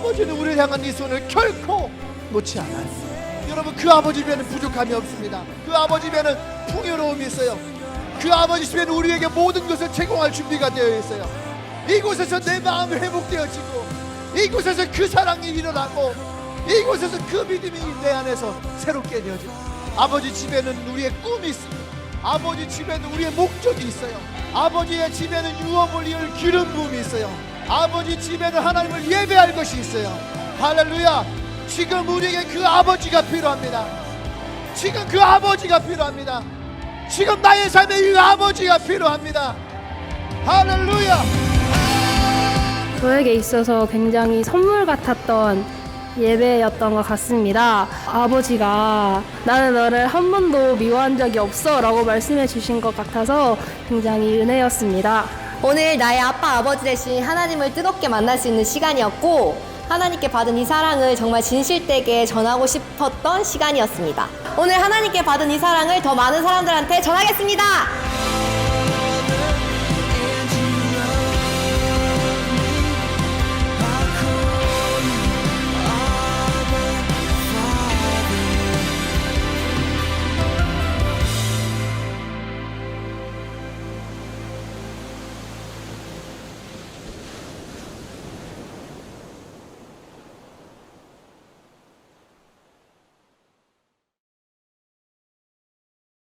우리를 향한 이 손을 결코 놓지 않아요. 여러분 그 아버지 집에는 부족함이 없습니다. 그 아버지 집에는 풍요로움이 있어요. 그 아버지 집에는 우리에게 모든 것을 제공할 준비가 되어 있어요. 이곳에서 내 마음이 회복되어지고 이곳에서 그 사랑이 일어나고 이곳에서 그 믿음이 내 안에서 새롭게 되어지고 아버지 집에는 우리의 꿈이 있습니다. 아버지 집에는 우리의 목적이 있어요. 아버지의 집에는 유업을 이을 기름 부음이 있어요. 아버지 집에는 하나님을 예배할 것이 있어요. 할렐루야. 지금 우리에게 그 아버지가 필요합니다. 지금 그 아버지가 필요합니다. 지금 나의 삶에 이 아버지가 필요합니다. 할렐루야. 저에게 있어서 굉장히 선물 같았던 예배였던 것 같습니다. 아버지가 나는 너를 한 번도 미워한 적이 없어 라고 말씀해 주신 것 같아서 굉장히 은혜였습니다. 오늘 나의 아빠 아버지 대신 하나님을 뜨겁게 만날 수 있는 시간이었고 하나님께 받은 이 사랑을 정말 진실되게 전하고 싶었던 시간이었습니다. 오늘 하나님께 받은 이 사랑을 더 많은 사람들한테 전하겠습니다.